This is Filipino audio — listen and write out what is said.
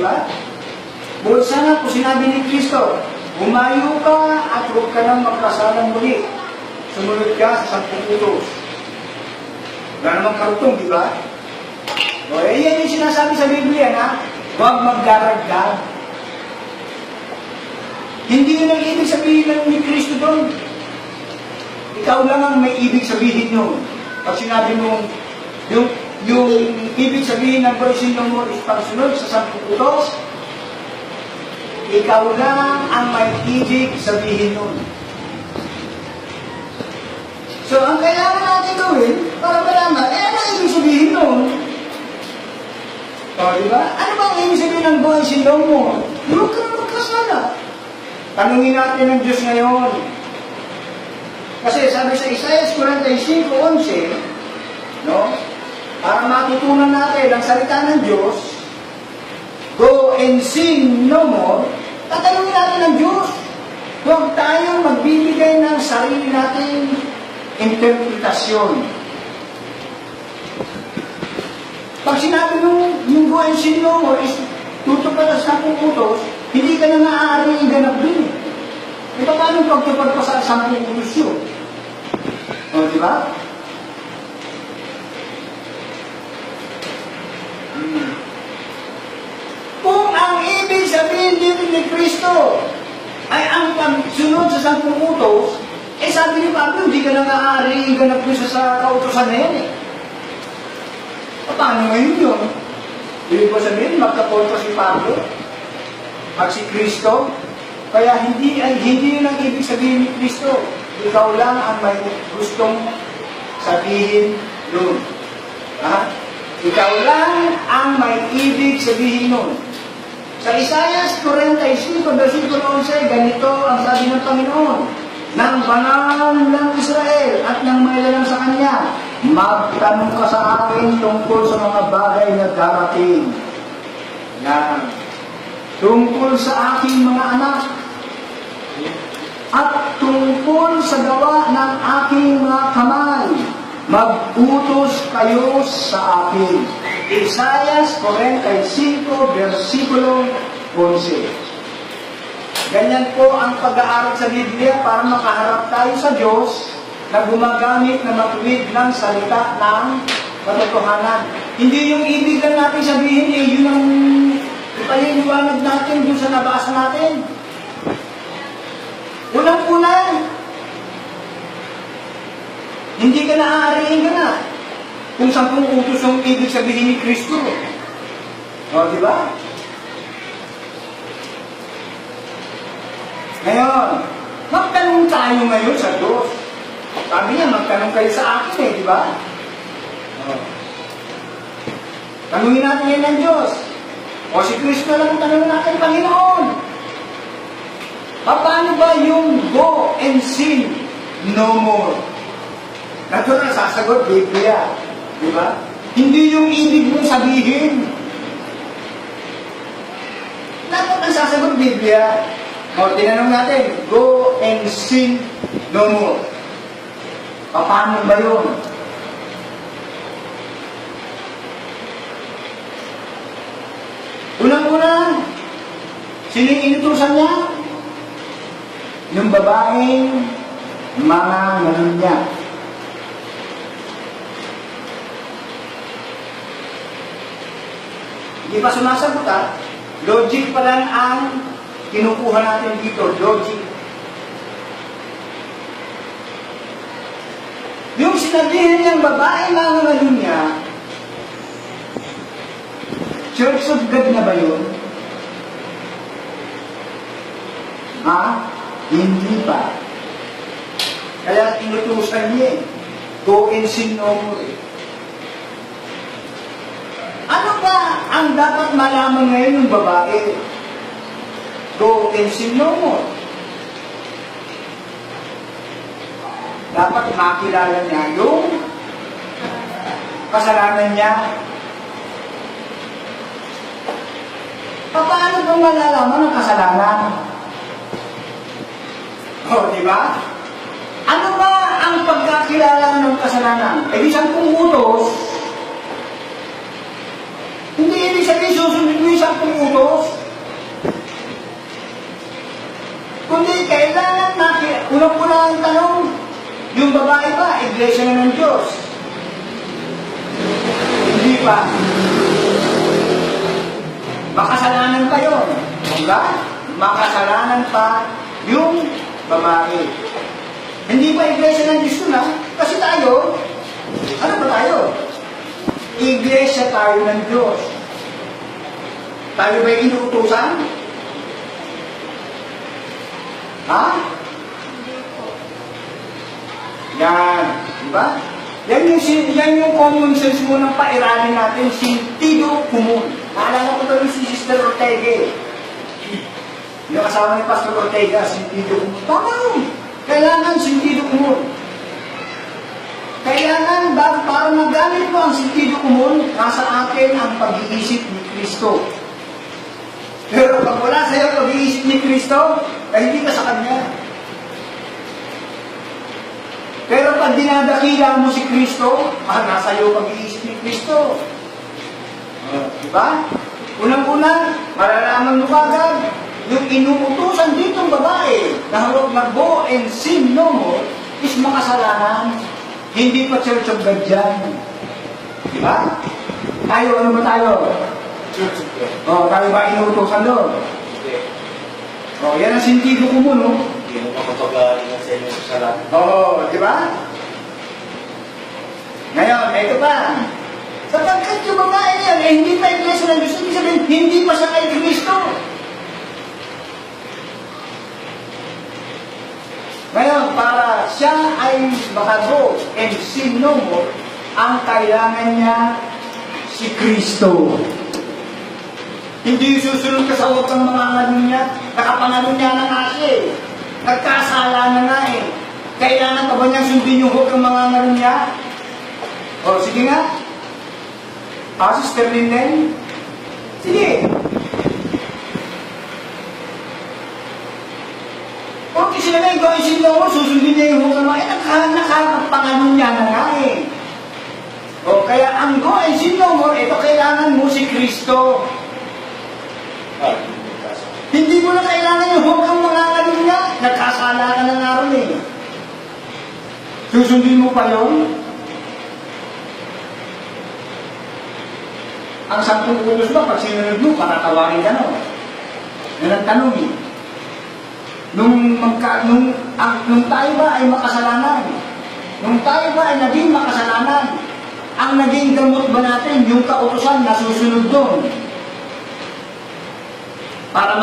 ba? Bukod sana kung sinabi ni Kristo, Umayo ka at huwag ka nang magkasalang muli. Sumunod ka sa sampung utos. Wala namang karutong, di ba? O, eh, yan yung sinasabi sa Biblia na huwag magdaragdag. Hindi yun ang ibig sabihin ng ni Kristo doon. Ikaw lang ang may ibig sabihin yun. Pag sinabi mo, yung, yung ibig sabihin ng version mo is pagsunod sa sampung utos, ikaw lang ang may ibig sabihin nun. So, ang kailangan natin gawin, para malaman, eh, ano ang ibig sabihin nun? O, di ba? Ano ba ang ibig sabihin ng buhay silong mo? Huwag ka na magkasala. Tanungin natin ng Diyos ngayon. Kasi sabi sa Isaiah 45.11, no? Para matutunan natin ang salita ng Diyos, go and sin no more, tatanungin natin ng Diyos. Huwag tayong magbibigay ng sarili nating interpretasyon. Pag sinabi nung yung go and sin no more is tutupad sa sampung utos, hindi ka na maaaring iganap din. E paano pagtupad pa sa sampung utos yun? O, di ba? Kung ang ibig sabihin dito ni Kristo ay ang pagsunod sa sampung utos, eh sabi ni Pablo, hindi ka na maaari ganap doon sa, sa kautosan na yan eh. Paano ngayon yun? Ibig ko sabihin, magkakontra si Pablo at si Kristo. Kaya hindi ay hindi yun ang ibig sabihin ni Kristo. Ikaw lang ang may gustong sabihin doon. Ha? Ikaw lang ang may ibig sabihin nun. Sa Isaiah 45, versikulo 11, ganito ang sabi ng Panginoon, ng banal ng Israel at ng lalang sa Kanya, magtanong ka sa akin tungkol sa mga bagay na darating. Yan. Tungkol sa aking mga anak, at tungkol sa gawa ng aking mga kamay, mag-utos kayo sa akin. Isaiah 45, versikulo 11. Ganyan po ang pag-aaral sa Biblia para makaharap tayo sa Diyos na gumagamit na matuwid ng salita ng katotohanan. Hindi yung ibig lang natin sabihin, eh, yun ang ipaliliwanag natin dun sa nabasa natin. Unang-una, hindi ka na kung sampung utos ang ibig sabihin ni Kristo. O, di ba? Ngayon, magtanong tayo ngayon sa Diyos. Sabi niya, magtanong kayo sa akin eh, di ba? O. Tanungin natin yan ng Diyos. O si Kristo lang ang tanong natin, Panginoon. Paano ba yung go and sin no more? Natural, sasagot, Biblia. Di ba? Hindi yung ibig mong sabihin. Dapat ang sasagot, Biblia. O, tinanong natin, go and sin no more. Paano ba yun? Unang-una, sino yung inutusan niya? Yung babaeng mga niya. Hindi pa sumasagot ha. Logic pa lang ang kinukuha natin dito. Logic. Yung sinabihin niyang babae mga ano niya, Church of God na ba yun? Ha? Hindi pa. Kaya inutusan niya eh. Go and sin no more eh. Ano ba ang dapat malaman ngayon ng babae? Go and sin no more. Dapat makilala niya yung kasalanan niya. Paano kung malalaman ang kasalanan? O, oh, di ba? Ano ba ang pagkakilala ng kasalanan? Eh, di sampung utos, hindi ibig sabihin susunod mo yung sampung utos. Kundi kailangan natin, unang-una ang tanong, yung babae ba, iglesia na ng Diyos? Hindi pa. Makasalanan pa yun. Diba? Makasalanan pa yung babae. Hindi pa iglesia ng Diyos na, kasi tayo, ano ba tayo? Iglesia tayo ng Diyos. Tayo ba inuutusan? Ha? Yan. Diba? Yan yung, yan yung common sense mo ng pairalin natin, sentido común. Naalala ko tuloy si Sister Ortega eh. Yung kasama ni Pastor Ortega, sentido común. Tama yun. Kailangan sentido común. Kailangan bago para magamit mo ang sentido común, nasa akin ang pag-iisip ni Kristo. Pero pag wala sa'yo pag-iisip ni Kristo, ay hindi ka sa Kanya. Pero pag dinadakila mo si Kristo, ah, nasa iyo pag-iisip ni Kristo. Uh, diba? Unang-una, malalaman mo kagad, yung inuutusan ditong babae na huwag mag-go and sin no more is makasalanan. Hindi pa Church of God yan. Diba? Tayo, ano ba tayo? Church of God. Oh, tayo ba inuutosan doon? Hindi. Oh, yan ang sentido ko mo, no? Hindi mo makapag-aalingan sa inyo sa salat. Oo, di ba? Ngayon, ito pa. Sapagkat yung babae na yan, eh, hindi pa iglesia ng Diyos, ibig sabihin, hindi pa siya kay Kristo. Ngayon, para siya ay makago and sin no more, ang kailangan niya si Kristo. Hindi susunod ka sa utak ng mga ano niya, nakapangano niya na nga siya eh. Nagkasala na nga eh. Kailangan pa ba niyang sundin yung huwag ng mga ano niya? O, sige nga. Ah, Sister Linden? Sige. Kung sila na yung gawin sila mo, susundin niya yung mga, eh, naka, nakapangano niya na nga eh. O, kaya ang sin no more, ito kailangan mo si Kristo. Ah, hindi mo na kailangan yung kang mga ano niya. Nagkasala ka na nga ron eh. Susundin mo pa yun? Ang sampung utos ba, pag sinunod mo, patatawarin ka no? Yan ang tanong eh. Nung, magka, nung, ang, nung tayo ba ay makasalanan? Nung tayo ba ay naging makasalanan? Ang naging gamot ba natin, yung kautosan na susunod doon? Para